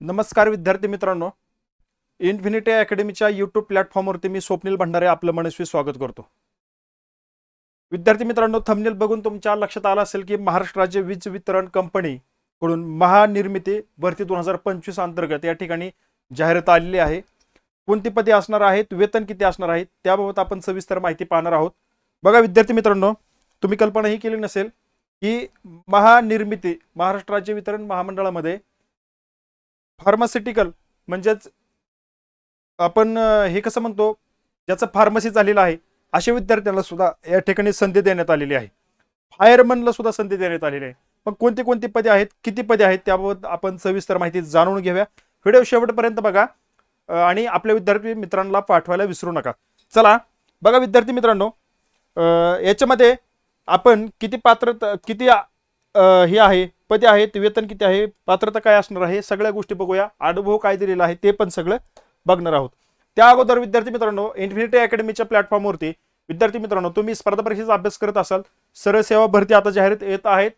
नमस्कार विद्यार्थी मित्रांनो. इन्फिनिटी अकॅडमीच्या यूट्यूब प्लॅटफॉर्मवरती मी स्वप्नील भंडारे आपलं मनस्वी स्वागत करतो. विद्यार्थी मित्रांनो थंबनेल बघून तुमच्या लक्षात आलं असेल की महाराष्ट्र राज्य वीज वितरण कंपनी कडून महानिर्मिती भरती दोन हजार पंचवीस अंतर्गत या ठिकाणी जाहिरात आलेली आहे. कोणती पदे असणार आहेत वेतन किती असणार आहेत त्याबाबत आपण सविस्तर माहिती पाहणार आहोत. बघा विद्यार्थी मित्रांनो तुम्ही कल्पनाही केली नसेल की महानिर्मिती महाराष्ट्र राज्य वितरण महामंडळामध्ये फार्मास्युटिकल म्हणजेच आपण हे कसं म्हणतो ज्याचं फार्मसी झालेलं आहे अशा विद्यार्थ्यांना सुद्धा या ठिकाणी संधी देण्यात आलेली आहे. फायरमनला सुद्धा संधी देण्यात आलेली आहे. मग कोणती कोणती पदे आहेत किती पदे आहेत त्याबाबत आपण सविस्तर माहिती जाणून घेऊया. व्हिडिओ शेवटपर्यंत बघा आणि आपल्या विद्यार्थी मित्रांना पाठवायला विसरू नका. चला बघा विद्यार्थी मित्रांनो याच्यामध्ये आपण किती पात्र किती हे आहे पदे आहेत वेतन किती आहे पात्रता काय असणार आहे सगळ्या गोष्टी बघूया. अनुभव काय दिलेला आहे ते पण सगळं बघणार आहोत. त्या अगोदर विद्यार्थी मित्रांनो इन्फिनिटी अकॅडमीच्या प्लॅटफॉर्मवरती विद्यार्थी मित्रांनो तुम्ही स्पर्धा परीक्षेचा अभ्यास करत असाल सरळ सेवा भरती आता जाहीर येत आहेत.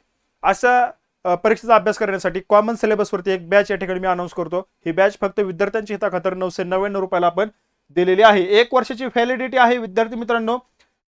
अशा परीक्षेचा अभ्यास करण्यासाठी कॉमन सिलेबसवरती एक बॅच या ठिकाणी मी अनाऊन्स करतो. ही बॅच फक्त विद्यार्थ्यांच्या हिताखातर नऊशे नव्याण्णव रुपयाला आपण दिलेली आहे. एक वर्षाची व्हॅलिडिटी आहे विद्यार्थी मित्रांनो.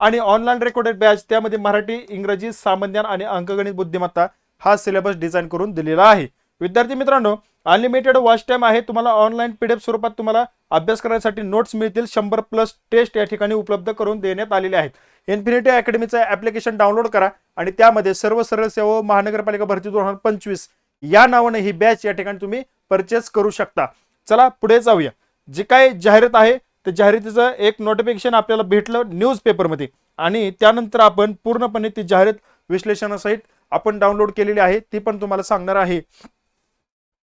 आणि ऑनलाईन रेकॉर्डेड बॅच त्यामध्ये मराठी इंग्रजी सामान्यान आणि अंकगणित बुद्धिमत्ता हा सिलेबस डिझाईन करून दिलेला आहे. विद्यार्थी मित्रांनो अनलिमिटेड वॉच टाइम आहे. तुम्हाला ऑनलाईन पीडीएफ स्वरूपात तुम्हाला अभ्यास करण्यासाठी नोट्स मिळतील. शंभर प्लस टेस्ट या ठिकाणी उपलब्ध करून देण्यात आलेले आहेत. इन्फिनिटी अकॅडमीचं ऍप्लिकेशन डाउनलोड करा आणि त्यामध्ये सर्व सरळ सेवा महानगरपालिका भरती दोन हजार पंचवीस या नावाने ही बॅच या ठिकाणी तुम्ही परचेस करू शकता. चला पुढे जाऊया. जे काय जाहिरात आहे त्या जाहिरातीचं एक नोटिफिकेशन आपल्याला भेटलं न्यूजपेपरमध्ये आणि त्यानंतर आपण पूर्णपणे ती जाहिरात विश्लेषणासहित आपण डाउनलोड केलेली आहे ती पण तुम्हाला सांगणार आहे.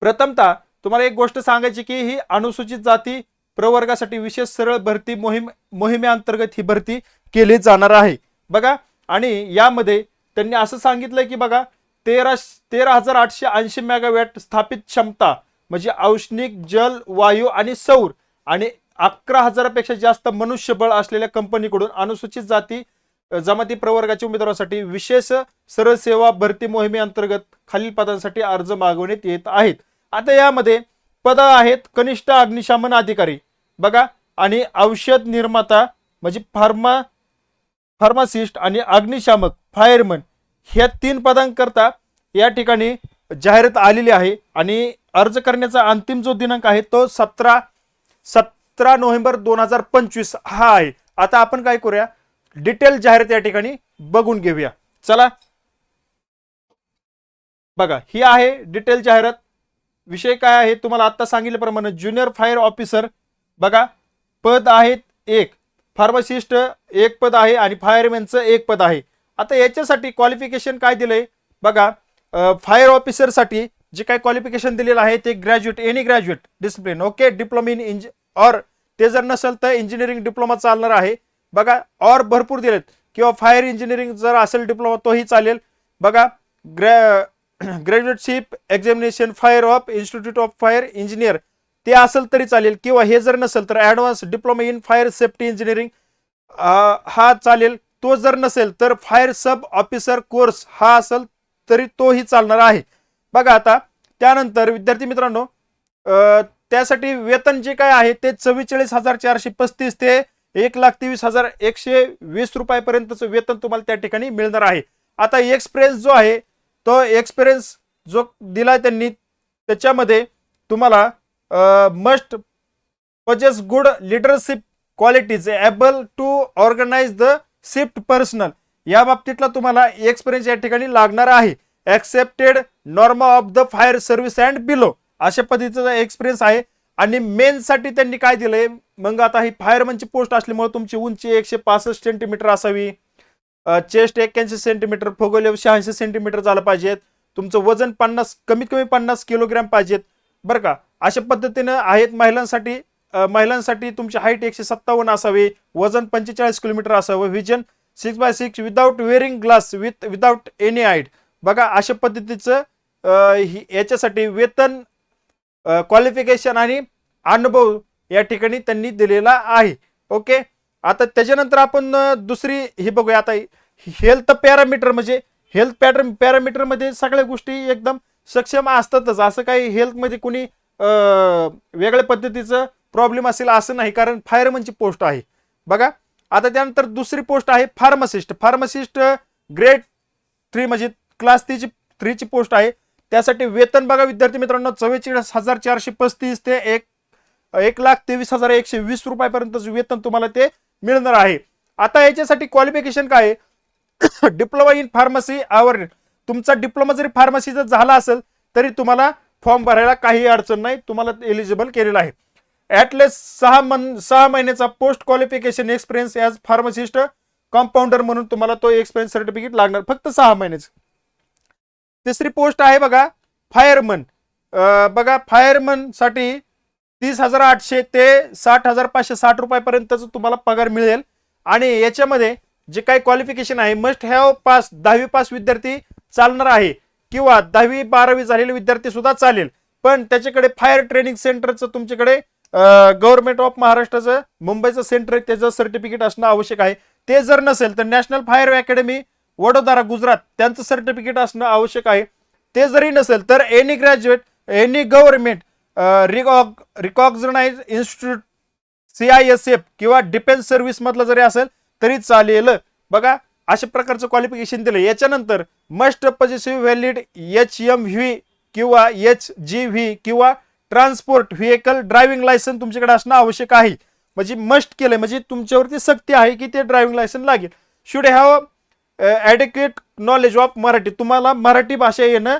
प्रथमतः तुम्हाला एक गोष्ट सांगायची की ही अनुसूचित जाती प्रवर्गासाठी विशेष सरळ भरती मोहीम मोहिमेअंतर्गत ही भरती केली जाणार आहे. बघा आणि यामध्ये त्यांनी असं सांगितलंय की बघा तेरा तेरा हजार आठशे ऐंशी मेगावॅट स्थापित क्षमता म्हणजे औष्णिक जल वायू आणि सौर आणि अकरा हजारापेक्षा जास्त मनुष्यबळ असलेल्या कंपनीकडून अनुसूचित जाती जमाती प्रवर्गाच्या उमेदवारांसाठी विशेष सरळ सेवा भरती मोहिमेअंतर्गत खालील पदांसाठी अर्ज मागवण्यात येत आहेत. आता यामध्ये पद आहेत कनिष्ठ अग्निशमन अधिकारी. बघा आणि औषध निर्माता म्हणजे फार्मा फार्मासिस्ट आणि अग्निशामक फायरमन ह्या तीन पदांकरता या ठिकाणी जाहिरात आलेली आहे. आणि अर्ज करण्याचा अंतिम जो दिनांक आहे तो सतरा सतरा नोव्हेंबर दोन हजार पंचवीस हा आहे. आता आपण काय करूया? डिटेल जाहिरात या ठिकाणी बघून घेऊया. चला. बघा ही आहे डिटेल जाहिरात. विषय काय आहे तुम्हाला आता सांगितल्याप्रमाणे ज्युनियर फायर ऑफिसर बघा पद आहेत एक. फार्मासिस्ट एक पद आहे आणि फायरमॅनचं एक पद आहे. आता याच्यासाठी क्वालिफिकेशन काय दिलंय? बघा फायर ऑफिसरसाठी जे काय क्वालिफिकेशन दिलेलं आहे ते graduate any graduate discipline okay diploma in इंज और ते जर नसेल तर इंजिनिअरिंग डिप्लोमा चालणार आहे. बघा और भरपूर दिलेत. किंवा फायर इंजिनिअरिंग जर असेल डिप्लोमा तोही चालेल. बघा ग्रॅ graduateship examination fire of institute of fire engineer ते असेल तरी चालेल. किंवा हे जर नसेल तर advance diploma in fire safety engineering हा चालेल. तो जर नसेल तर फायर सब ऑफिसर कोर्स हा असेल तरी तोही चालणार आहे. बघा आता त्यानंतर विद्यार्थी मित्रांनो त्यासाठी वेतन जे काय आहे ते चव्वेचाळीस हजार चारशे पस्तीस ते एक लाख तेवीस हजार एकशे वीस रुपयापर्यंतचं वेतन तुम्हाला त्या ठिकाणी मिळणार आहे. आता एक्सपिरियन्स जो आहे तो एक्सपिरियन्स जो दिलाय त्यांनी त्याच्यामध्ये तुम्हाला must possess good leadership qualities able to organise the shift personal या बाबतीतला तुम्हाला एक्सपिरियन्स या ठिकाणी लागणार आहे. Accepted norms of the fire service and below अशा पद्धतीचा एक्सपिरियन्स आहे आणि मेनसाठी त्यांनी काय दिलंय? मग आता ही फायरमनची पोस्ट असल्यामुळे तुमची उंची एकशे पासष्ट सेंटीमीटर असावी. चेस्ट एक्क्याऐंशी सेंटीमीटर फोगोले शहाऐंशी सेंटीमीटर झालं पाहिजेत. तुमचं वजन पन्नास कमीत कमी पन्नास किलोग्रॅम पाहिजेत. बरं का? अशा पद्धतीनं आहेत महिलांसाठी महिलांसाठी तुमची हाईट एकशे सत्तावन्न असावी. वजन पंचेचाळीस किलोमीटर असावं. Vision six by six without wearing glass with without any height बघा अशा पद्धतीचं ही- याच्यासाठी वेतन क्वालिफिकेशन आणि अनुभव या ठिकाणी त्यांनी दिलेला आहे. ओके आता त्याच्यानंतर आपण दुसरी ही बघूया. आता हेल्थ पॅरामीटर म्हणजे हेल्थ पॅटर पॅरामीटरमध्ये सगळ्या गोष्टी एकदम सक्षम असतातच. असं काही हेल्थमध्ये कुणी वेगळ्या पद्धतीचं प्रॉब्लेम असेल असं नाही. कारण फायरमनची पोस्ट आहे. बघा. आता त्यानंतर दुसरी पोस्ट आहे फार्मासिस्ट फार्मासिस्ट ग्रेड थ्री म्हणजे क्लास थ्रीची थ्रीची पोस्ट आहे. त्यासाठी वेतन बघा विद्यार्थी मित्रांनो चव्वेचाळीस हजार चारशे पस्तीस ते एक एक लाख तेवीस हजार एकशे वीस रुपयापर्यंतचं वेतन तुम्हाला ते मिळणार आहे. आता याच्यासाठी क्वालिफिकेशन काय आहे? डिप्लोमा इन फार्मसी आवर तुमचा डिप्लोमा जरी फार्मसीचा झाला असेल तरी तुम्हाला फॉर्म भरायला काही अडचण नाही. तुम्हाला एलिजिबल केलेलं आहे. ॲटलिस्ट सहा मन सहा महिन्याचा post qualification experience as pharmacist compounder म्हणून तुम्हाला तो एक्सपिरियन्स सर्टिफिकेट लागणार. फक्त सहा महिन्याचं. तिसरी पोस्ट आहे बघा फायरमन. बघा फायरमनसाठी तीस हजार आठशे ते साठ हजार पाचशे साठ रुपयापर्यंतच तुम्हाला पगार मिळेल. आणि याच्यामध्ये जे काही क्वालिफिकेशन आहे मस्ट हॅव पास दहावी पास विद्यार्थी चालणार आहे. किंवा दहावी बारावी झालेले विद्यार्थी सुद्धा चालेल. पण त्याच्याकडे फायर ट्रेनिंग सेंटरचं तुमच्याकडे गव्हर्नमेंट ऑफ महाराष्ट्राचं मुंबईचं सेंटर आहे त्याचं सर्टिफिकेट असणं आवश्यक आहे. ते जर नसेल तर national fire academy Vadodara Gujarat त्यांचं सर्टिफिकेट असणं आवश्यक आहे. ते जरी नसेल तर any graduate any government रिकॉग recognise institute C I S F किंवा डिफेन्स सर्व्हिसमधलं जरी असेल तरी चालेल. बघा अशा प्रकारचं क्वालिफिकेशन दिलं. याच्यानंतर must positive valid H M V किंवा एच जी व्ही किंवा ट्रान्सपोर्ट व्हेकल ड्रायव्हिंग लायसन तुमच्याकडे असणं आवश्यक आहे. म्हणजे मस्ट केलं म्हणजे तुमच्यावरती सक्ती आहे की ते ड्रायव्हिंग लायसन लागेल. Should have adequate knowledge of Marathi. तुम्हाला मराठी भाषा येणं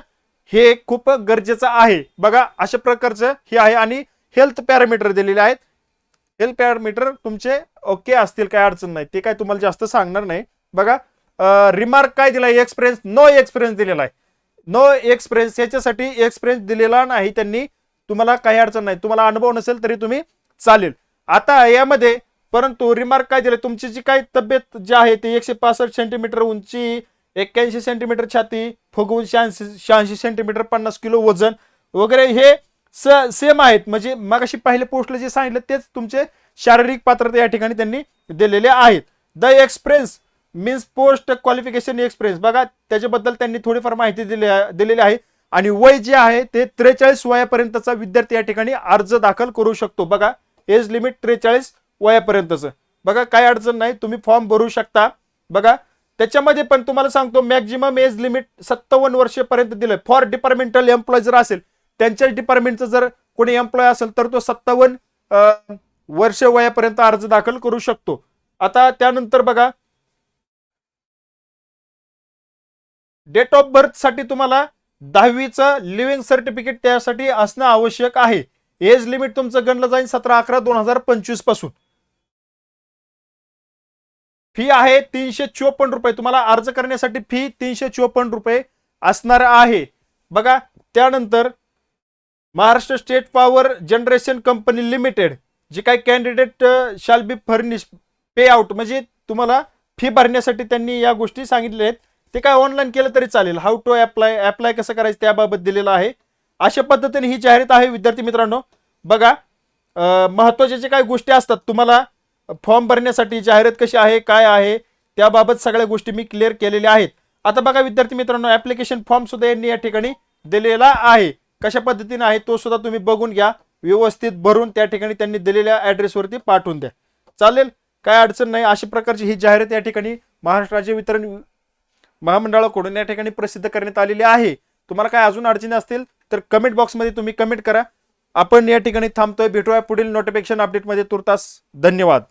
हे खूप गरजेचं आहे. बघा अशा प्रकारचं हे आहे आणि हेल्थ पॅरामीटर दिलेले आहेत. हेल्थ पॅरामीटर तुमचे ओके असतील काय अडचण नाही. ते काय तुम्हाला जास्त सांगणार नाही. बघा रिमार्क काय दिला एक्सपिरियन्स नो एक्सपिरियन्स दिलेला आहे. नो एक्सपिरियन्स याच्यासाठी एक्सपिरियन्स दिलेला नाही त्यांनी. तुम्हाला काही अडचण नाही. तुम्हाला अनुभव नसेल तरी तुम्ही चालेल. आता यामध्ये परंतु रिमार्क काय दिलं? तुमची जी काही तब्येत जी आहे ती एकशे पासष्ट सेंटीमीटर उंची एक्क्याऐंशी सेंटीमीटर छाती फुगवून शहाऐंशी शहाऐंशी सेंटीमीटर पन्नास किलो वजन वगैरे हे स सेम आहेत. म्हणजे मगाशी पहिले पोस्टला जे सांगितलं तेच तुमचे शारीरिक पात्रता या ठिकाणी त्यांनी दिलेले आहेत. The experience means post qualification experience बघा त्याच्याबद्दल त्यांनी थोडीफार माहिती दिली दिलेली आहे. आणि वय जे आहे ते त्रेचाळीस वयापर्यंतचा विद्यार्थी या ठिकाणी अर्ज दाखल करू शकतो. बघा एज लिमिट त्रेचाळीस वयापर्यंतचं. बघा काय अडचण नाही तुम्ही फॉर्म भरू शकता. बघा त्याच्यामध्ये पण तुम्हाला सांगतो मॅक्झिमम एज लिमिट सत्तावन्न वर्षपर्यंत दिलं फॉर डिपार्टमेंटल एम्प्लॉय जर असेल त्यांच्याच डिपार्टमेंटचं जर कोणी एम्प्लॉय असेल तर तो सत्तावन्न वर्ष वयापर्यंत अर्ज दाखल करू शकतो. आता त्यानंतर बघा डेट ऑफ बर्थसाठी तुम्हाला दहावीचं लिव्हिंग सर्टिफिकेट त्यासाठी असणं आवश्यक आहे. एज लिमिट तुमचं गणलं जाईल सतरा अकरा दोन हजार पंचवीसपासून. फी आहे तीनशे चोपन्न रुपये. तुम्हाला अर्ज करण्यासाठी फी तीनशे चोपन्न रुपये असणार आहे. बघा त्यानंतर Maharashtra state power generation company limited जे काही candidate shall be furnish pay out म्हणजे तुम्हाला फी भरण्यासाठी त्यांनी या गोष्टी सांगितल्या आहेत. ते काय ऑनलाईन केलं तरी चालेल. हाऊ टू अप्लाय अप्लाय कसं करायचं त्याबाबत दिलेलं आहे. अशा पद्धतीने ही जाहिरात आहे विद्यार्थी मित्रांनो. बघा महत्त्वाच्या जे काही गोष्टी असतात तुम्हाला फॉर्म भरण्यासाठी जाहिरात कशी आहे काय आहे त्याबाबत सगळ्या गोष्टी मी क्लिअर केलेल्या आहेत. आता बघा विद्यार्थी मित्रांनो ऍप्लिकेशन फॉर्म सुद्धा यांनी या ठिकाणी दिलेला आहे. कशा पद्धतीने आहे तो सुद्धा तुम्ही बघून घ्या. व्यवस्थित भरून त्या ठिकाणी त्यांनी दिलेल्या ऍड्रेसवरती पाठवून द्या. चालेल? काय अडचण नाही. अशा प्रकारची ही जाहिरात या ठिकाणी महाराष्ट्र राज्य वितरण महामंडळाकडून या ठिकाणी प्रसिद्ध करण्यात आलेली आहे. तुम्हाला काय अजून अडचणी असतील तर कमेंट बॉक्समध्ये तुम्ही कमेंट करा. आपण या ठिकाणी थांबतोय. भेटूया पुढील नोटिफिकेशन अपडेटमध्ये तुर्तास धन्यवाद.